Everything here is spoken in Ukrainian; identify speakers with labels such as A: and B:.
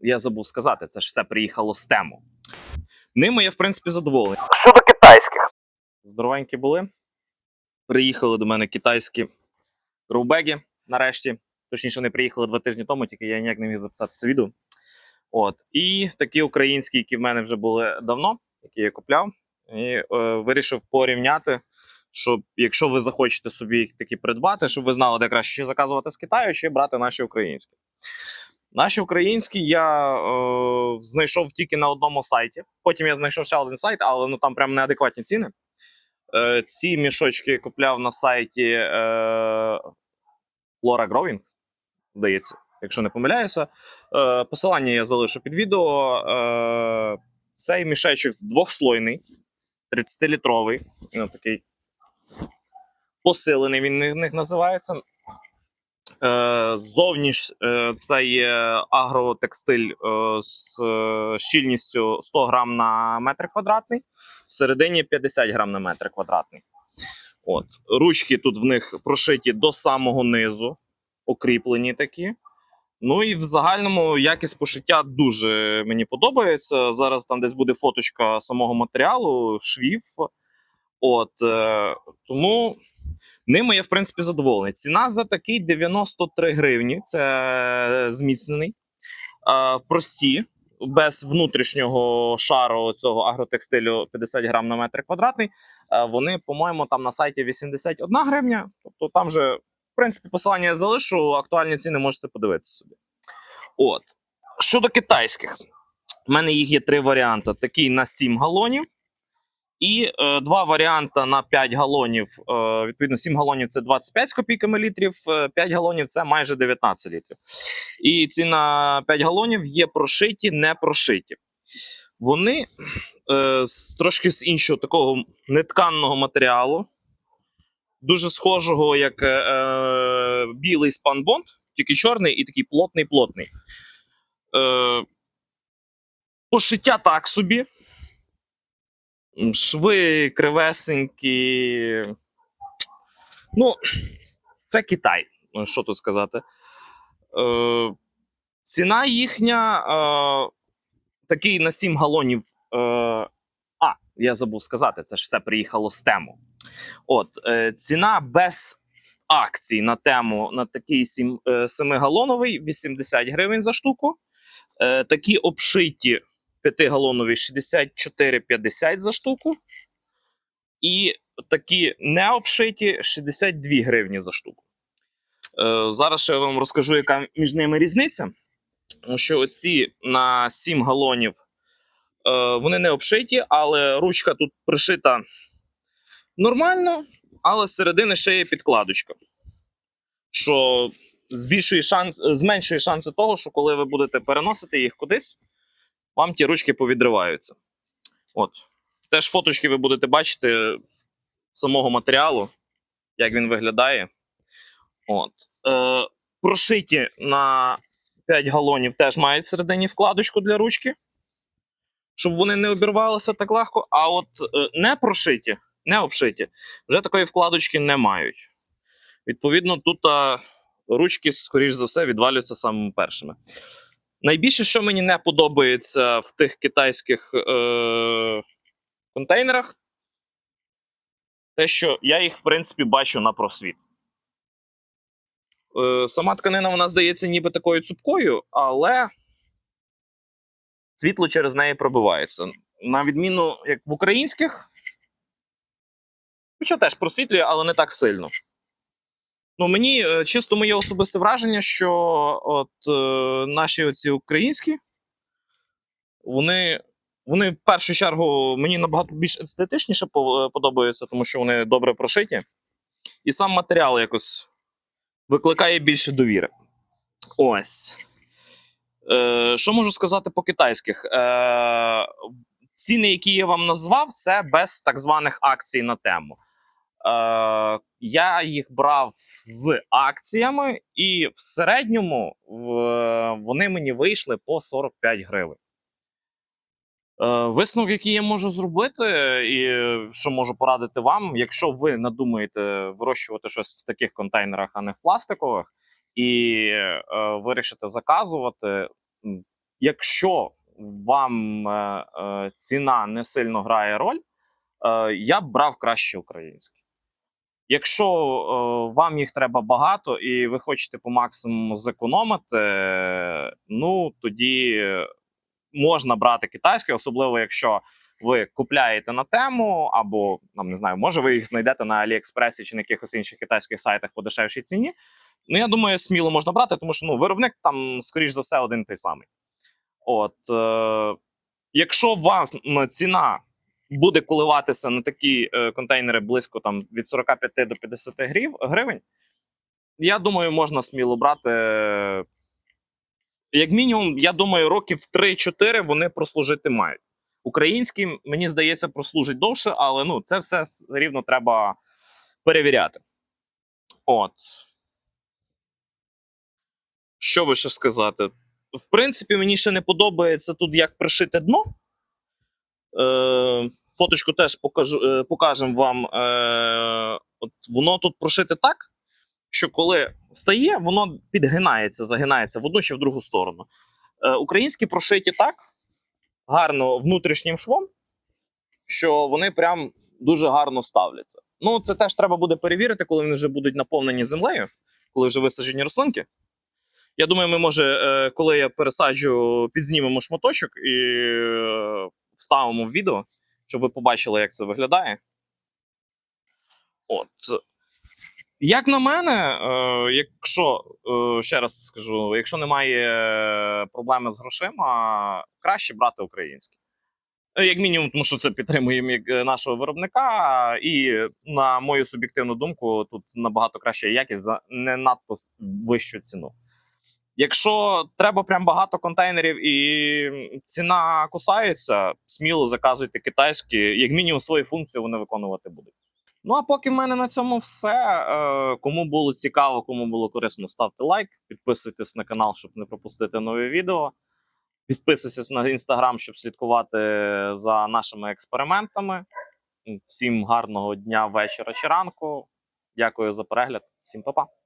A: я забув сказати, це ж все приїхало з тему. Ними я, в принципі, задоволений.
B: Щодо китайських.
A: Здоровенькі були. Приїхали до мене китайські роубеги нарешті. Точніше, вони приїхали два тижні тому, тільки я ніяк не міг записати це відео. От. І такі українські, які в мене вже були давно, які я купляв, і е, вирішив порівняти, щоб якщо ви захочете собі їх такі придбати, щоб ви знали, де краще чи заказувати з Китаю, чи брати наші українські. Наші українські я е, знайшов тільки на одному сайті. Потім я знайшов ще один сайт, але ну там прям неадекватні ціни. Е, ці мішочки купляв на сайті е, Flora Growing, здається, якщо не помиляюся. Е, посилання я залишу під відео. Е, цей мішечок двохслойний, 30-літровий, ну, такий посилений він в них називається. Е, Ззовні ж, е, це є агротекстиль е, з щільністю 100 грам на метр квадратний, всередині 50 грам на метр квадратний. От. Ручки тут в них прошиті до самого низу, окріплені такі. Ну і в загальному якість пошиття дуже мені подобається. Зараз там десь буде фоточка самого матеріалу, швів. От, тому ними я, в принципі, задоволений. Ціна за такий 93 гривні. Це зміцнений. Е, прості, без внутрішнього шару цього агротекстилю 50 грам на метр квадратний. Вони, по-моєму, там на сайті 81 гривня. Тобто там же, в принципі, посилання я залишу, актуальні ціни можете подивитися собі. От. Щодо китайських, в мене їх є три варіанти: такий на 7 галонів. І е, два варіанти на 5 галонів. Е, відповідно, 7 галонів це 25 з копійками літрів, е, 5 галонів це майже 19 літрів. І ці на 5 галонів є прошиті, не прошиті. Вони е, з, трошки з іншого такого нетканного матеріалу, дуже схожого, як е, е, білий спанбонд, тільки чорний і такий плотний-плотний. Е, пошиття так собі. Шви кривесенькі. Ну, це Китай. ну, Що тут сказати? Е, ціна їхня е, такий на 7 галонів. Е, а, я забув сказати, це ж все приїхало з тему. От, е, ціна без акцій на тему на такий 7, е, 7-галоновий 80 гривень за штуку. Е, такі обшиті 5-галонові 64,50 за штуку. І такі необшиті 62 гривні за штуку. Е, зараз ще я вам розкажу, яка між ними різниця. Тому що оці на 7 галонів е, вони не обшиті, але ручка тут пришита нормально, але середини ще є підкладочка. Що збільшує шанс, зменшує шанси того, що коли ви будете переносити їх кудись, вам ті ручки повідриваються. От. Теж фоточки ви будете бачити самого матеріалу, як він виглядає. От. Е, прошиті на 5 галонів теж мають всередині вкладочку для ручки, щоб вони не обірвалися так легко. А от е, не прошиті, не обшиті, вже такої вкладочки не мають. Відповідно, тут а, ручки, скоріш за все, відвалюються самими першими. Найбільше, що мені не подобається в тих китайських е- контейнерах, те, що я їх, в принципі, бачу на просвіт. Е, сама тканина вона здається ніби такою цупкою, але світло через неї пробивається. На відміну, як в українських, хоча теж просвітлює, але не так сильно. Ну, мені е, чисто моє особисте враження, що от е, наші оці українські, вони, вони в першу чергу мені набагато більш естетичніше е, подобаються, тому що вони добре прошиті. І сам матеріал якось викликає більше довіри. Ось. Е, що можу сказати по китайських? Е, ціни, які я вам назвав, це без так званих акцій на тему. Е, я їх брав з акціями, і в середньому в, вони мені вийшли по 45 гривень. Е, висновок, який я можу зробити, і що можу порадити вам, якщо ви надумаєте вирощувати щось в таких контейнерах, а не в пластикових, і е, вирішите заказувати, якщо вам е, е, ціна не сильно грає роль, е, я б брав краще українські. Якщо е, вам їх треба багато і ви хочете по максимуму зекономити, ну тоді можна брати китайські, особливо якщо ви купляєте на тему, або там не знаю, може ви їх знайдете на Аліекспресі чи на якихось інших китайських сайтах по дешевшій ціні. Ну, я думаю, сміло можна брати, тому що ну, виробник там, скоріш за все, один той самий. От, е, якщо вам ціна буде коливатися на такі е, контейнери близько там, від 45 до 50 грів, гривень, я думаю, можна сміло брати. е, Як мінімум, я думаю, років 3-4 вони прослужити мають. Українські, мені здається, прослужить довше, але ну, це все рівно треба перевіряти. От. Що би ще сказати? В принципі, мені ще не подобається тут, як пришите дно. Е, фоточку теж покажу, е, покажемо вам. Е, от воно тут прошите так, що коли стає, воно підгинається, загинається в одну чи в другу сторону. Українські прошиті так, гарно внутрішнім швом, що вони прям дуже гарно ставляться. Ну, це теж треба буде перевірити, коли вони вже будуть наповнені землею, коли вже висаджені рослинки. Я думаю, ми може, коли я пересаджу, підзнімемо шматочок і вставимо в відео, щоб ви побачили, як це виглядає. От. Як на мене, е, якщо е, ще раз скажу, якщо немає е, проблеми з грошима, краще брати українські. Е, Як мінімум, тому що це підтримує нашого виробника, і на мою суб'єктивну думку, тут набагато краща якість за не надто вищу ціну. Якщо треба прям багато контейнерів і ціна кусається, сміло заказуйте китайські, як мінімум свої функції вони виконувати будуть. Ну а поки в мене на цьому все. Е, Кому було цікаво, кому було корисно, ставте лайк, підписуйтесь на канал, щоб не пропустити нові відео. Підписуйтесь на інстаграм, щоб слідкувати за нашими експериментами. Всім гарного дня, вечора чи ранку. Дякую за перегляд. Всім па-па.